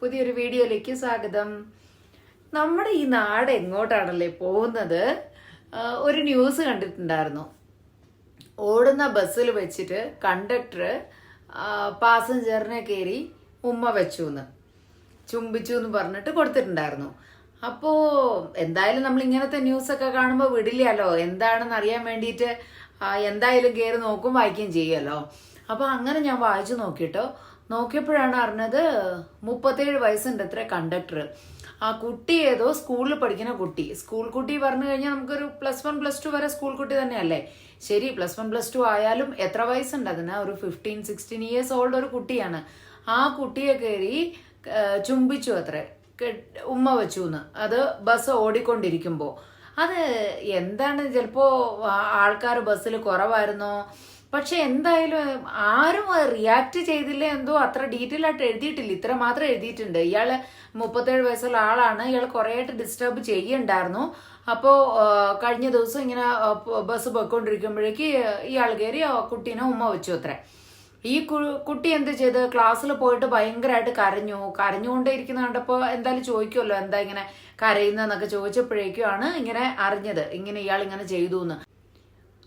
പുതിയൊരു വീഡിയോയിലേക്ക് സ്വാഗതം. നമ്മുടെ ഈ നാട് എങ്ങോട്ടാണല്ലേ പോകുന്നത്? ഒരു ന്യൂസ് കണ്ടിട്ടുണ്ടായിരുന്നു. ഓടുന്ന ബസ്സിൽ വെച്ചിട്ട് കണ്ടക്ടർ പാസഞ്ചറിനെ കയറി ഉമ്മ വെച്ചു എന്ന് ചുംബിച്ചു എന്ന് പറഞ്ഞിട്ട് കൊടുത്തിട്ടുണ്ടായിരുന്നു. അപ്പോൾ എന്തായാലും നമ്മൾ ഇങ്ങനത്തെ ന്യൂസൊക്കെ കാണുമ്പോൾ വിടില്ലല്ലോ. എന്താണെന്ന് അറിയാൻ വേണ്ടിയിട്ട് എന്തായാലും കയറി നോക്കും വായിക്കുകയും ചെയ്യുമല്ലോ. അപ്പോൾ അങ്ങനെ ഞാൻ വായിച്ചു നോക്കിയിട്ടോ നോക്കിയപ്പോഴാണ് അറിഞ്ഞത് മുപ്പത്തേഴ് വയസ്സുണ്ട് അത്ര കണ്ടക്ടർ ആ കുട്ടി ഏതോ സ്കൂളിൽ പഠിക്കുന്ന കുട്ടി. സ്കൂൾ കുട്ടി പറഞ്ഞു കഴിഞ്ഞാൽ നമുക്കൊരു പ്ലസ് വൺ പ്ലസ് ടു വരെ സ്കൂൾ കുട്ടി തന്നെയല്ലേ? ശരി പ്ലസ് വൺ പ്ലസ് ടു ആയാലും എത്ര വയസ്സുണ്ട്? അതിന് ഒരു ഫിഫ്റ്റീൻ സിക്സ്റ്റീൻ ഇയേഴ്സ് ഓൾഡ് ഒരു കുട്ടിയാണ്. ആ കുട്ടിയെ കയറി ചുംബിച്ചു അത്രേ. ഉമ്മ വെച്ചു എന്ന് അത് ബസ് ഓടിക്കൊണ്ടിരിക്കുമ്പോൾ അത് എന്താണ്? ചിലപ്പോൾ ആൾക്കാർ ബസ്സിൽ കുറവായിരുന്നോ? പക്ഷെ എന്തായാലും ആരും റിയാക്ട് ചെയ്തില്ല എന്തോ അത്ര ഡീറ്റെയിൽ ആയിട്ട് എഴുതിയിട്ടില്ല. ഇത്ര മാത്രം എഴുതിയിട്ടുണ്ട്. ഇയാൾ മുപ്പത്തേഴ് വയസ്സുള്ള ആളാണ്. ഇയാൾ കുറേ ആയിട്ട് ഡിസ്റ്റർബ് ചെയ്യണ്ടായിരുന്നു. അപ്പോ കഴിഞ്ഞ ദിവസം ഇങ്ങനെ ബസ് പോയിക്കൊണ്ടിരിക്കുമ്പോഴേക്ക് ഇയാൾ കയറി കുട്ടീനെ ഉമ്മ വെച്ചു അത്രേ. ഈ കുട്ടി എന്ത് ചെയ്ത്? ക്ലാസ്സിൽ പോയിട്ട് ഭയങ്കരമായിട്ട് കരഞ്ഞു. കരഞ്ഞുകൊണ്ടേ ഇരിക്കുന്ന കണ്ടപ്പോൾ എന്തായാലും ചോദിക്കുമല്ലോ എന്താ ഇങ്ങനെ കരയുന്നതെന്നൊക്കെ ചോദിച്ചപ്പോഴേക്കുമാണ് ഇങ്ങനെ അറിഞ്ഞത്. ഇങ്ങനെ ഇയാൾ ഇങ്ങനെ ചെയ്തു എന്ന്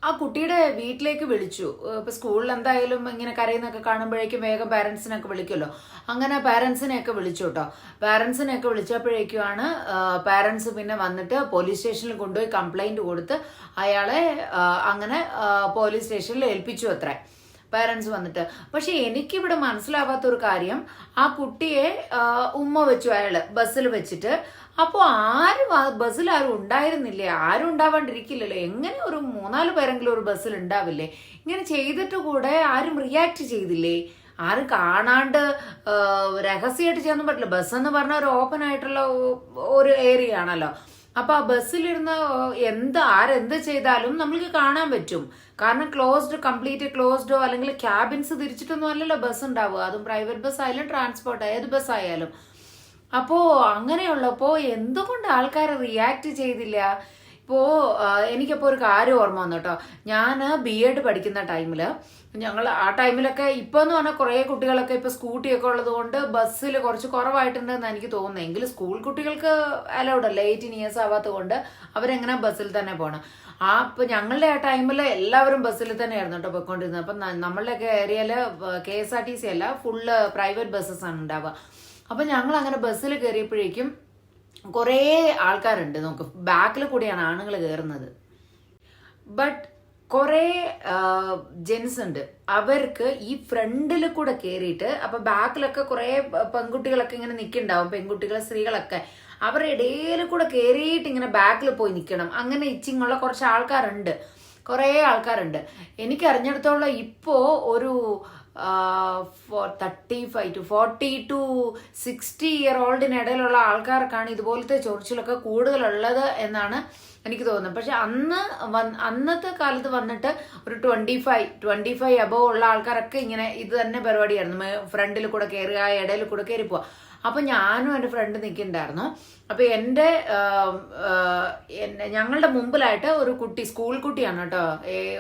ആ കുട്ടിയുടെ വീട്ടിലേക്ക് വിളിച്ചു. ഇപ്പൊ സ്കൂളിൽ എന്തായാലും ഇങ്ങനെ കരയുന്നൊക്കെ കാണുമ്പോഴേക്കും വേഗം പാരന്റ്സിനൊക്കെ വിളിക്കുമല്ലോ. അങ്ങനെ പാരന്റ്സിനെയൊക്കെ വിളിച്ചു കേട്ടോ. പാരന്റ്സിനെയൊക്കെ വിളിച്ചപ്പോഴേക്കുമാണ് പാരന്റ്സ് പിന്നെ വന്നിട്ട് പോലീസ് സ്റ്റേഷനിൽ കൊണ്ടുപോയി കംപ്ലൈന്റ് കൊടുത്ത് അയാളെ അങ്ങനെ പോലീസ് സ്റ്റേഷനിൽ ഏൽപ്പിച്ചു അത്രേ. പാരന്റ്സ് വന്നിട്ട്. പക്ഷെ എനിക്കിവിടെ മനസ്സിലാവാത്ത ഒരു കാര്യം ആ കുട്ടിയെ ഉമ്മ വെച്ചു അയാൾ ബസ്സിൽ വെച്ചിട്ട്. അപ്പോൾ ആരും ബസ്സിൽ ആരും ഉണ്ടായിരുന്നില്ലേ? ആരും ഉണ്ടാവാണ്ടിരിക്കില്ലല്ലോ. എങ്ങനെ ഒരു മൂന്നാൽ പേരെങ്കിലും ഒരു ബസ്സിൽ ഉണ്ടാവില്ലേ? ഇങ്ങനെ ചെയ്തിട്ട് കൂടെ ആരും റിയാക്ട് ചെയ്തില്ലേ? ആരും കാണാണ്ട് രഹസ്യമായിട്ട് ചെയ്യാനൊന്നും പറ്റില്ല. ബസ് എന്ന് പറഞ്ഞാൽ ഒരു ഓപ്പൺ ആയിട്ടുള്ള ഒരു ഏരിയ ആണല്ലോ. അപ്പൊ ആ ബസ്സിലിരുന്ന് എന്ത് ആരെന്ത് ചെയ്താലും നമ്മൾക്ക് കാണാൻ പറ്റും. കാരണം ക്ലോസ്ഡ് കംപ്ലീറ്റ് ക്ലോസ്ഡോ അല്ലെങ്കിൽ ക്യാബിൻസ് തിരിച്ചിട്ടൊന്നും അല്ലല്ലോ ബസ് ഉണ്ടാവുക. അതും പ്രൈവറ്റ് ബസ് ആയാലും ട്രാൻസ്പോർട്ട് ഏത് ബസ് ആയാലും. അപ്പോ അങ്ങനെയുള്ളപ്പോ എന്തുകൊണ്ട് ആൾക്കാർ റിയാക്ട് ചെയ്തില്ല? ഇപ്പോ എനിക്കപ്പോ ഒരു കാര്യം ഓർമ്മ വന്നു കേട്ടോ ഞാൻ ബി എഡ് പഠിക്കുന്ന ടൈമിൽ ഞങ്ങൾ ആ ടൈമിലൊക്കെ ഇപ്പൊ എന്ന് പറഞ്ഞാൽ കുറെ കുട്ടികളൊക്കെ ഇപ്പൊ സ്കൂട്ടിയൊക്കെ ഉള്ളത് കൊണ്ട് ബസ്സിൽ കുറച്ച് കുറവായിട്ടുണ്ടെന്ന് എനിക്ക് തോന്നുന്നു. എങ്കിലും സ്കൂൾ കുട്ടികൾക്ക് അലൗഡ് അല്ല. എയ്റ്റീൻ ഇയേഴ്സ് ആവാത്തത് കൊണ്ട് അവരെങ്ങനെ ബസ്സിൽ തന്നെ പോകണം ആ ഇപ്പൊ ഞങ്ങളുടെ ആ ടൈമിൽ എല്ലാവരും ബസ്സിൽ തന്നെയായിരുന്നു കേട്ടോ പോയിക്കൊണ്ടിരുന്നത് അപ്പൊ നമ്മളുടെ നമ്മളുടെയൊക്കെ ഏരിയയിൽ K S R T C അല്ല ഫുള്ള് പ്രൈവറ്റ് ബസ്സസ് ആണ് ഉണ്ടാവുക. അപ്പൊ ഞങ്ങൾ അങ്ങനെ ബസ്സിൽ കയറിയപ്പോഴേക്കും കുറേ ആൾക്കാരുണ്ട്. നമുക്ക് ബാക്കിൽ കൂടിയാണ് ആണുങ്ങൾ കയറുന്നത്. ബട്ട് കുറേ ജെൻസ് ഉണ്ട്. അവർക്ക് ഈ ഫ്രണ്ടിൽ കൂടെ കയറിയിട്ട് അപ്പൊ ബാക്കിലൊക്കെ കുറേ പെൺകുട്ടികളൊക്കെ ഇങ്ങനെ നിൽക്കുന്നുണ്ടാവും. പെൺകുട്ടികൾ സ്ത്രീകളൊക്കെ. അവരുടെ ഇടയിൽ കൂടെ കയറിയിട്ട് ഇങ്ങനെ ബാക്കിൽ പോയി നിൽക്കണം. അങ്ങനെ ഇച്ചിങ്ങുള്ള കുറച്ച് ആൾക്കാരുണ്ട്. കുറേ ആൾക്കാരുണ്ട്. എനിക്കറിഞ്ഞിടത്തോളം ഇപ്പോൾ ഇപ്പോ ഒരു thirty five to forty to sixty year ഓൾഡിന് ഇടയിലുള്ള ആൾക്കാർക്കാണ് ഇതുപോലത്തെ ചൊറിച്ചിലൊക്കെ കൂടുതലുള്ളത് എന്നാണ് എനിക്ക് തോന്നുന്നത്. പക്ഷെ അന്ന് അന്നത്തെ കാലത്ത് വന്നിട്ട് ഒരു twenty five twenty five above ഉള്ള ആൾക്കാരൊക്കെ ഇങ്ങനെ ഇത് തന്നെ പരിപാടിയായിരുന്നു. ഫ്രണ്ടിൽ കൂടെ കയറുക ഇടയിൽ കൂടെ കയറി പോവുക അപ്പൊ ഞാനും എന്റെ ഫ്രണ്ട് നിൽക്കുന്നുണ്ടായിരുന്നു അപ്പൊ എന്റെ ഞങ്ങളുടെ മുമ്പിലായിട്ട് ഒരു കുട്ടി സ്കൂൾ കുട്ടിയാണ് കേട്ടോ.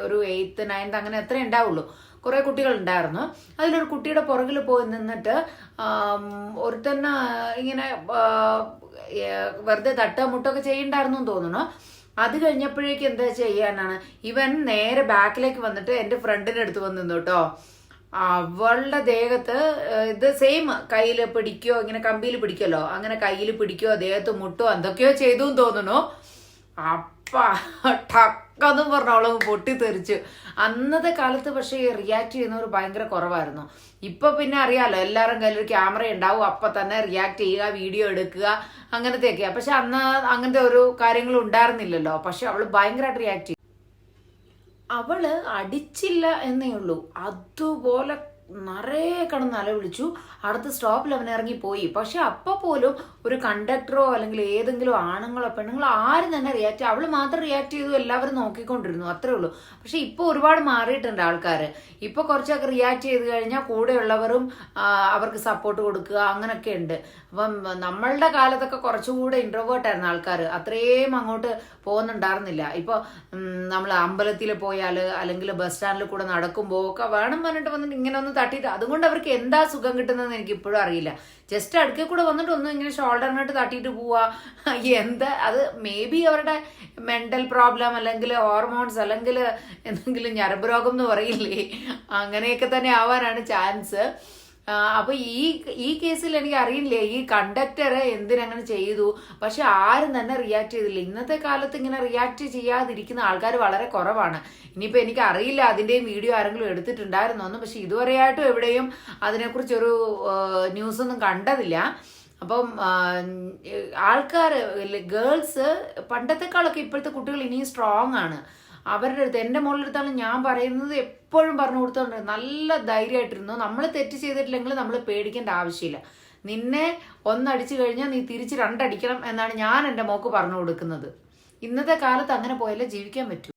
ഒരു എയ്ത്ത് നയൻത്ത് അങ്ങനെ എത്ര ഉണ്ടാവുള്ളൂ. കുറെ കുട്ടികൾ ഉണ്ടായിരുന്നു അതിലൊരു കുട്ടിയുടെ പുറകിൽ പോയി നിന്നിട്ട് ഒരുത്തന്നെ ഇങ്ങനെ വെറുതെ തട്ടുക മുട്ടൊക്കെ ചെയ്യണ്ടായിരുന്നു എന്ന് തോന്നുന്നു. അത് കഴിഞ്ഞപ്പോഴേക്ക് എന്താ ചെയ്യാനാണ്? ഇവൻ നേരെ ബാക്കിലേക്ക് വന്നിട്ട് എന്റെ ഫ്രണ്ടിന്റെ അടുത്ത് വന്ന് കേട്ടോ. അവളുടെ ദേഹത്ത് ഇത് സെയിം കയ്യിൽ പിടിക്കോ ഇങ്ങനെ കമ്പിയിൽ പിടിക്കല്ലോ. അങ്ങനെ കയ്യിൽ പിടിക്കോ ദേഹത്ത് മുട്ടോ എന്തൊക്കെയോ ചെയ്തു തോന്നുന്നു. ടക്കെന്ന് പറഞ്ഞ അവളങ്ങ് പൊട്ടിത്തെറിച്ചു. അന്നത്തെ കാലത്ത് പക്ഷേ റിയാക്ട് ചെയ്യുന്നവർ ഭയങ്കര കുറവായിരുന്നു. ഇപ്പൊ പിന്നെ അറിയാലോ എല്ലാവരും കയ്യിൽ ഒരു ക്യാമറ ഉണ്ടാവും അപ്പൊ തന്നെ റിയാക്ട് ചെയ്യുക വീഡിയോ എടുക്കുക അങ്ങനത്തെയൊക്കെയാ. പക്ഷെ അന്ന് അങ്ങനത്തെ ഒരു കാര്യങ്ങളും ഉണ്ടായിരുന്നില്ലല്ലോ. പക്ഷെ അവൾ ഭയങ്കരമായിട്ട് റിയാക്ട് ചെയ്യും അവൾ അടിച്ചില്ല എന്നേ ഉള്ളൂ. അതുപോലെ നിറയെ കിടന്ന് അലവിളിച്ചു. അടുത്ത സ്റ്റോപ്പിൽ അവൻ ഇറങ്ങി പോയി. പക്ഷെ അപ്പൊ പോലും ഒരു കണ്ടക്ടറോ അല്ലെങ്കിൽ ഏതെങ്കിലും ആണുങ്ങളോ പെണ്ണുങ്ങളോ ആരും തന്നെ റിയാക്ട് അവൾ മാത്രം റിയാക്ട് ചെയ്തു. എല്ലാവരും നോക്കിക്കൊണ്ടിരുന്നു. അത്രേ ഉള്ളൂ. പക്ഷെ ഇപ്പൊ ഒരുപാട് മാറിയിട്ടുണ്ട് ആൾക്കാർ ഇപ്പൊ കുറച്ചൊക്കെ റിയാക്ട് ചെയ്ത് കഴിഞ്ഞാൽ കൂടെയുള്ളവരും അവർക്ക് സപ്പോർട്ട് കൊടുക്കുക അങ്ങനൊക്കെ ഉണ്ട്. അപ്പം നമ്മളുടെ കാലത്തൊക്കെ കുറച്ചുകൂടെ ഇൻട്രോവേർട്ട് ആയിരുന്നു ആൾക്കാർ അത്രയും അങ്ങോട്ട് പോകുന്നുണ്ടായിരുന്നില്ല. ഇപ്പൊ നമ്മൾ അമ്പലത്തിൽ പോയാൽ അല്ലെങ്കിൽ ബസ് സ്റ്റാൻഡിൽ കൂടെ നടക്കുമ്പോൾ ഒക്കെ വേണം പറഞ്ഞിട്ട് വന്നിട്ട് ഇങ്ങനെ ഒന്ന് തട്ടിയിട്ട്. അതുകൊണ്ട് അവർക്ക് എന്താ സുഖം കിട്ടുന്നതെന്ന് എനിക്ക് ഇപ്പോഴും അറിയില്ല. ജസ്റ്റ് അടുക്കൽ കൂടെ വന്നിട്ട് ഒന്നും ഇങ്ങനെ ഷോൾഡറിനോട്ട് തട്ടിയിട്ട് പോവാ. എന്താ? അത് മേ ബി അവരുടെ മെന്റൽ പ്രോബ്ലം അല്ലെങ്കിൽ ഹോർമോൺസ് അല്ലെങ്കിൽ എന്തെങ്കിലും ഞരമ്പ് രോഗം എന്ന് പറയില്ലേ? അങ്ങനെയൊക്കെ തന്നെ ആവാനാണ് ചാൻസ് അപ്പൊ ഈ ഈ കേസിൽ എനിക്ക് അറിയില്ല ഈ കണ്ടക്ടർ എന്തിനങ്ങനെ ചെയ്തു? പക്ഷെ ആരും തന്നെ റിയാക്ട് ചെയ്തില്ല. ഇന്നത്തെ കാലത്ത് ഇങ്ങനെ റിയാക്ട് ചെയ്യാതിരിക്കുന്ന ആൾക്കാർ വളരെ കുറവാണ്. ഇനിയിപ്പോ എനിക്ക് അറിയില്ല അതിന്റെയും വീഡിയോ ആരെങ്കിലും എടുത്തിട്ടുണ്ടായിരുന്നോ എന്ന്. പക്ഷെ ഇതുവരെയായിട്ടും എവിടെയും അതിനെക്കുറിച്ചൊരു ന്യൂസ് ഒന്നും കണ്ടതില്ല. അപ്പം ആൾക്കാർ ഗേൾസ് പണ്ടത്തെക്കാളൊക്കെ ഇപ്പോഴത്തെ കുട്ടികൾ ഇനിയും സ്ട്രോങ് ആണ്. അവരുടെ അടുത്ത് എന്റെ മോളിലെടുത്താലും ഞാൻ പറയുന്നത് എപ്പോഴും പറഞ്ഞു കൊടുത്തോണ്ട് നല്ല ധൈര്യമായിട്ടിരുന്നു. നമ്മൾ തെറ്റ് ചെയ്തിട്ടില്ലെങ്കിൽ നമ്മൾ പേടിക്കേണ്ട ആവശ്യമില്ല. നിന്നെ ഒന്നടിച്ചു കഴിഞ്ഞാൽ നീ തിരിച്ച് രണ്ടടിക്കണം എന്നാണ് ഞാൻ എന്റെ മോക്ക് പറഞ്ഞു കൊടുക്കുന്നത്. ഇന്നത്തെ കാലത്ത് അങ്ങനെ പോയാലേ ജീവിക്കാൻ പറ്റൂ.